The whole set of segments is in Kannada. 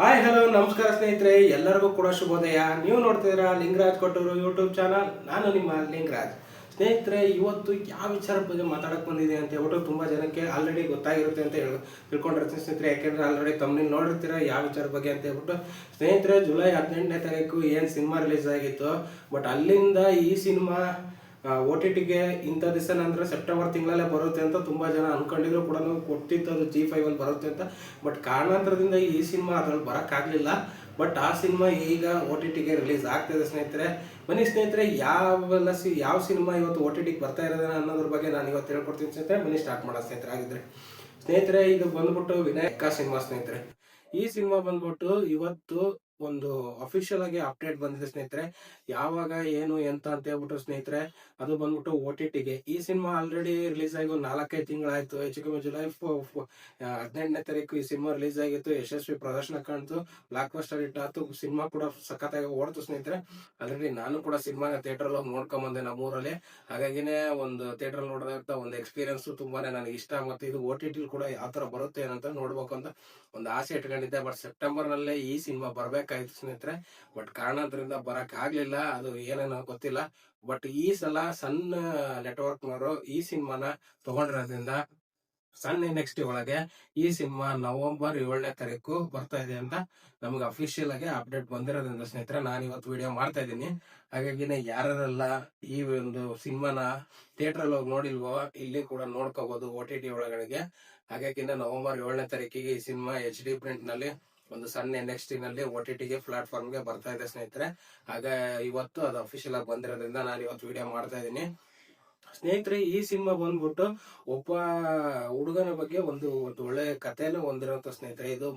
ಹಾಯ್ ಹಲೋ ನಮಸ್ಕಾರ ಸ್ನೇಹಿತರೆ, ಎಲ್ಲರಿಗೂ ಕೂಡ ಶುಭೋದಯ. ನೀವು ನೋಡ್ತಿದ್ದೀರಾ ಲಿಂಗರಾಜ್ ಕೊಟ್ಟೂರು ಯೂಟ್ಯೂಬ್ ಚಾನಲ್ ನಾನು ನಿಮ್ಮ ಲಿಂಗರಾಜ್. ಸ್ನೇಹಿತರೆ, ಇವತ್ತು ಯಾವ ವಿಚಾರ ಬಗ್ಗೆ ಮಾತಾಡಕ್ಕೆ ಬಂದಿದೆ ಅಂತ ಹೇಳ್ಬಿಟ್ಟು ತುಂಬ ಜನಕ್ಕೆ ಆಲ್ರೆಡಿ ಗೊತ್ತಾಗಿರುತ್ತೆ ಅಂತ ಹೇಳಿ, ತಿಳ್ಕೊಂಡಿರ್ತೀನಿ ಸ್ನೇಹಿತರೆ. ಯಾಕೆಂದ್ರೆ ಆಲ್ರೆಡಿ ತಮ್ಮಲ್ಲಿ ನೋಡಿರ್ತೀರ, ಯಾವ ವಿಚಾರ ಬಗ್ಗೆ ಅಂತ ಹೇಳ್ಬಿಟ್ಟು. ಸ್ನೇಹಿತರೆ, ಜುಲೈ ಹದಿನೆಂಟನೇ ತಾರೀಕು ಏನು ಸಿನಿಮಾ ರಿಲೀಸ್ ಆಗಿತ್ತು ಬಟ್ ಅಲ್ಲಿಂದ ಈ ಸಿನಿಮಾ ಓ ಟಿ ಟಿಗೆ ಇಂಥ ದಿವಸ ಅಂದ್ರೆ ಸೆಪ್ಟೆಂಬರ್ ತಿಂಗಳಲ್ಲೇ ಬರುತ್ತೆ ಅಂತ ತುಂಬ ಜನ ಅನ್ಕೊಂಡಿದ್ರು ಕೂಡ ಕೊಟ್ಟಿತ್ತು ಅದು ಜಿ ಅಲ್ಲಿ ಬರುತ್ತೆ ಅಂತ. ಬಟ್ ಕಾರಣಾಂತರದಿಂದ ಈ ಸಿನಿಮಾ ಅದ್ರಲ್ಲಿ ಬರೋಕ್ಕಾಗಲಿಲ್ಲ. ಬಟ್ ಆ ಸಿನಿಮಾ ಈಗ ಓ ಟಿ ಟಿಗೆ ರಿಲೀಸ್ ಆಗ್ತಿದೆ ಸ್ನೇಹಿತರೆ. ಬನ್ನಿ ಸ್ನೇಹಿತರೆ, ಯಾವೆಲ್ಲ ಸಿ, ಯಾವ ಸಿನಿಮಾ ಇವತ್ತು ಓ ಟಿ ಟಿಗೆ ಬರ್ತಾ ಇರೋದನ್ನ ಅನ್ನೋದ್ರ ಬಗ್ಗೆ ನಾನು ಇವತ್ತು ಹೇಳ್ಕೊಡ್ತೀನಿ ಸ್ನೇಹಿತರೆ. ಬನ್ನಿ ಸ್ಟಾರ್ಟ್ ಮಾಡೋ ಸ್ನೇಹಿತರೆ ಆಗಿದ್ರೆ ಸ್ನೇಹಿತರೆ, ಇದು ಬಂದ್ಬಿಟ್ಟು ವಿನಾಯಕ ಸಿನಿಮಾ ಸ್ನೇಹಿತರೆ. ಈ ಸಿನಿಮಾ ಬಂದ್ಬಿಟ್ಟು ಇವತ್ತು ಒಂದು ಅಫಿಷಿಯಲ್ ಆಗಿ ಅಪ್ಡೇಟ್ ಬಂದಿದೆ ಸ್ನೇಹಿತರೆ. ಯಾವಾಗ, ಏನು, ಎಂತ ಅಂತ ಹೇಳ್ಬಿಟ್ಟು ಸ್ನೇಹಿತರೆ, ಅದು ಬಂದ್ಬಿಟ್ಟು ಓ ಟಿ ಟಿಗೆ ಈ ಸಿನಿಮಾ ಆಲ್ರೆಡಿ ರಿಲೀಸ್ ಆಗಿ ಒಂದು ನಾಲ್ಕೈದು ತಿಂಗಳಾಯ್ತು. ಹೆಚ್ಚು ಕಮ್ಮಿ ಜುಲೈ ಹದಿನೆಂಟನೇ ತಾರೀಕು ಈ ಸಿನಿಮಾ ರಿಲೀಸ್ ಆಗಿತ್ತು. ಯಶಸ್ವಿ ಪ್ರದರ್ಶನ ಕಾಣ್ತು. ಬ್ಲಾಕ್ ಬಸ್ಟರ್ ಹಿಟ್ ಆಯ್ತು. ಸಿನಿಮಾ ಕೂಡ ಸಖತ್ತಾಗಿ ಓಡ್ತು ಸ್ನೇಹಿತರೆ. ಆಲ್ರೆಡಿ ನಾನು ಕೂಡ ಸಿನಿಮಾನ ಥಿಯೇಟರ್ ಹೋಗಿ ನೋಡ್ಕೊಂಡ್ ಬಂದೆ ನಮ್ಮೂರಲ್ಲಿ. ಹಾಗಾಗಿನೇ ಒಂದು ಥಿಯೇಟರ್ ನೋಡಿದಂತ ಒಂದು ಎಕ್ಸ್ಪೀರಿಯನ್ಸ್ ತುಂಬಾನೇ ನನಗೆ ಇಷ್ಟ ಮತ್ತೆ ಇದು ಓ ಟಿ ಟಿ ಕೂಡ ಯಾವ ತರ ಬರುತ್ತೆ ಏನಂತ ನೋಡ್ಬೇಕು ಅಂತ ಒಂದು ಆಸೆ ಇಟ್ಕೊಂಡಿದ್ದೆ. ಬಟ್ ಸೆಪ್ಟೆಂಬರ್ ನಲ್ಲೇ ಈ ಸಿನಿಮಾ ಬರ್ಬೇಕಾಯ್ತು ಸ್ನೇಹಿತರೆ. ಬಟ್ ಕಾರಣದ್ರಿಂದ ಬರಕ್ ಆಗ್ಲಿಲ್ಲ, ಅದು ಏನೇನೋ ಗೊತ್ತಿಲ್ಲ. ಬಟ್ ಈ ಸಲ ಸಣ್ಣ ನೆಟ್ವರ್ಕ್ನವರು ಈ ಸಿನಿಮಾನ ತಗೊಂಡಿರೋದ್ರಿಂದ ಸನ್ ನೆಕ್ಸ್ಟ್ ಒಳಗೆ ಈ ಸಿನಿಮಾ ನವೆಂಬರ್ ಏಳನೇ ತಾರೀಕು ಬರ್ತಾ ಇದೆ ಅಂತ ನಮ್ಗೆ ಅಫಿಷಿಯಲ್ ಆಗಿ ಅಪ್ಡೇಟ್ ಬಂದಿರೋದ್ರಿಂದ ಸ್ನೇಹಿತರೆ, ನಾನು ಇವತ್ತು ವಿಡಿಯೋ ಮಾಡ್ತಾ ಇದ್ದೀನಿ. ಹಾಗಾಗಿ ಯಾರೆಲ್ಲ ಈ ಒಂದು ಸಿನಿಮಾನ ಥಿಯೇಟರ್ ಅಲ್ಲಿ ಹೋಗಿ ನೋಡಿಲ್ವೋ, ಇಲ್ಲಿ ಕೂಡ ನೋಡ್ಕೋಬಹುದು ಓ ಟಿ ಟಿ ಒಳಗಡೆಗೆ. ಹಾಗಾಗಿ ನವೆಂಬರ್ ಏಳನೇ ತಾರೀಕಿಗೆ ಈ ಸಿನಿಮಾ ಎಚ್ ಡಿ ಪ್ರಿಂಟ್ನಲ್ಲಿ ಒಂದು ಸಣ್ಣ ನೆಕ್ಸ್ಟ್ನಲ್ಲಿ ಓ ಟಿ ಟಿಗೆ ಪ್ಲಾಟ್ಫಾರ್ಮ್ಗೆ ಬರ್ತಾ ಇದೆ ಸ್ನೇಹಿತರೆ. ಆಗ ಇವತ್ತು ಅದು ಅಫಿಷಿಯಲ್ ಆಗಿ ಬಂದಿರೋದ್ರಿಂದ ನಾನು ಇವತ್ತು ವಿಡಿಯೋ ಮಾಡ್ತಾ ಇದ್ದೀನಿ. ಸ್ನೇಹಿತರೆ, ಈ ಸಿನಿಮಾ ಬಂದ್ಬಿಟ್ಟು ಒಬ್ಬ ಹುಡುಗನ ಬಗ್ಗೆ ಒಂದು ಒಂದು ಒಳ್ಳೆ ಕಥೆಯನ್ನು ಹೊಂದಿರುವಂತ ಸ್ನೇಹಿತರೆ. ಇದು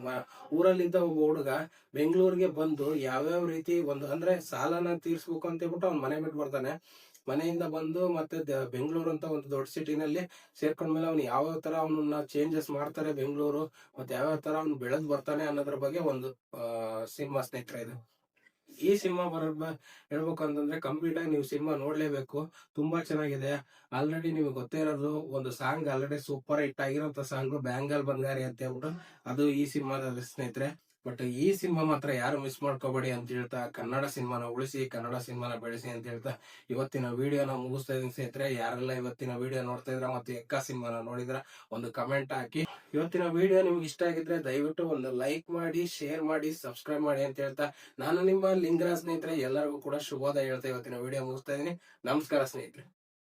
ಊರಲ್ಲಿದ್ದ ಒಬ್ಬ ಹುಡುಗ ಬೆಂಗಳೂರಿಗೆ ಬಂದು ಯಾವ್ಯಾವ ರೀತಿ ಒಂದು ಅಂದ್ರೆ ಸಾಲನ ತೀರ್ಸ್ಬೇಕು ಅಂತ ಹೇಳ್ಬಿಟ್ಟು ಅವ್ನ ಮನೆ ಬಿಟ್ಟು ಬರ್ತಾನೆ ಮನೆಯಿಂದ ಬಂದು ಮತ್ತೆ ಬೆಂಗಳೂರು ಅಂತ ಒಂದು ದೊಡ್ಡ ಸಿಟಿನಲ್ಲಿ ಸೇರ್ಕೊಂಡ್ಮೇಲೆ ಅವ್ನು ಯಾವ ತರ ಅವನನ್ನ ಚೇಂಜಸ್ ಮಾಡ್ತಾರೆ ಬೆಂಗಳೂರು, ಮತ್ತೆ ಯಾವ ತರ ಅವ್ನು ಬೆಳೆದ್ ಬರ್ತಾನೆ ಅನ್ನೋದ್ರ ಬಗ್ಗೆ ಒಂದು ಸಿನಿಮಾ ಸ್ನೇಹಿತರ ಇದು. ಈ ಸಿನಿಮಾ ಬರ ಹೇಳ್ಬೇಕು ಅಂತಂದ್ರೆ ಕಂಪ್ಲೀಟ್ ಆಗಿ ನೀವು ಸಿನಿಮಾ ನೋಡ್ಲೇಬೇಕು. ತುಂಬಾ ಚೆನ್ನಾಗಿದೆ. ಆಲ್ರೆಡಿ ನಿಮಗೆ ಗೊತ್ತೇ ಇರೋದು, ಒಂದು ಸಾಂಗ್ ಆಲ್ರೆಡಿ ಸೂಪರ್ ಹಿಟ್ ಆಗಿರೋ ಸಾಂಗ್ ಬ್ಯಾಂಗಲ್ ಬಂಗಾರಿ ಅಂತ ಹೇಳ್ಬಿಟ್ಟು, ಅದು ಈ ಸಿನಿಮಾದ ಸ್ನೇಹಿತರೆ. ಬಟ್ ಈ ಸಿನಿಮಾ ಮಾತ್ರ ಯಾರು ಮಿಸ್ ಮಾಡ್ಕೋಬೇಡಿ ಅಂತ ಹೇಳ್ತಾ, ಕನ್ನಡ ಸಿನಿಮಾನ ಉಳಿಸಿ, ಕನ್ನಡ ಸಿನಿಮಾನ ಬೆಳೆಸಿ ಅಂತ ಹೇಳ್ತಾ, ಇವತ್ತಿನ ವಿಡಿಯೋನ ಮುಗಿಸ್ತಾ ಇದ್ದೀನಿ ಸ್ನೇಹಿತರೆ. ಯಾರೆಲ್ಲ ಇವತ್ತಿನ ವಿಡಿಯೋ ನೋಡ್ತಾ ಇದ್ರ ಮತ್ತೆ ಎಕ್ಕ ಸಿನಿಮಾನ ನೋಡಿದ್ರ, ಒಂದು ಕಮೆಂಟ್ ಹಾಕಿ. ಇವತ್ತಿನ ವಿಡಿಯೋ ನಿಮ್ಗೆ ಇಷ್ಟ ಆಗಿದ್ರೆ ದಯವಿಟ್ಟು ಒಂದು ಲೈಕ್ ಮಾಡಿ ಶೇರ್ ಮಾಡಿ ಸಬ್ಸ್ಕ್ರೈಬ್ ಮಾಡಿ ಅಂತ ಹೇಳ್ತಾ, ನಾನು ನಿಮ್ಮ ಲಿಂಗರಾಜ್ ಸ್ನೇಹಿತರೆ. ಎಲ್ಲರಿಗೂ ಕೂಡ ಶುಭೋದಯ ಹೇಳ್ತಾ ಇವತ್ತಿನ ವಿಡಿಯೋ ಮುಗಿಸ್ತಾ ಇದ್ದೀನಿ. ನಮಸ್ಕಾರ ಸ್ನೇಹಿತರೆ.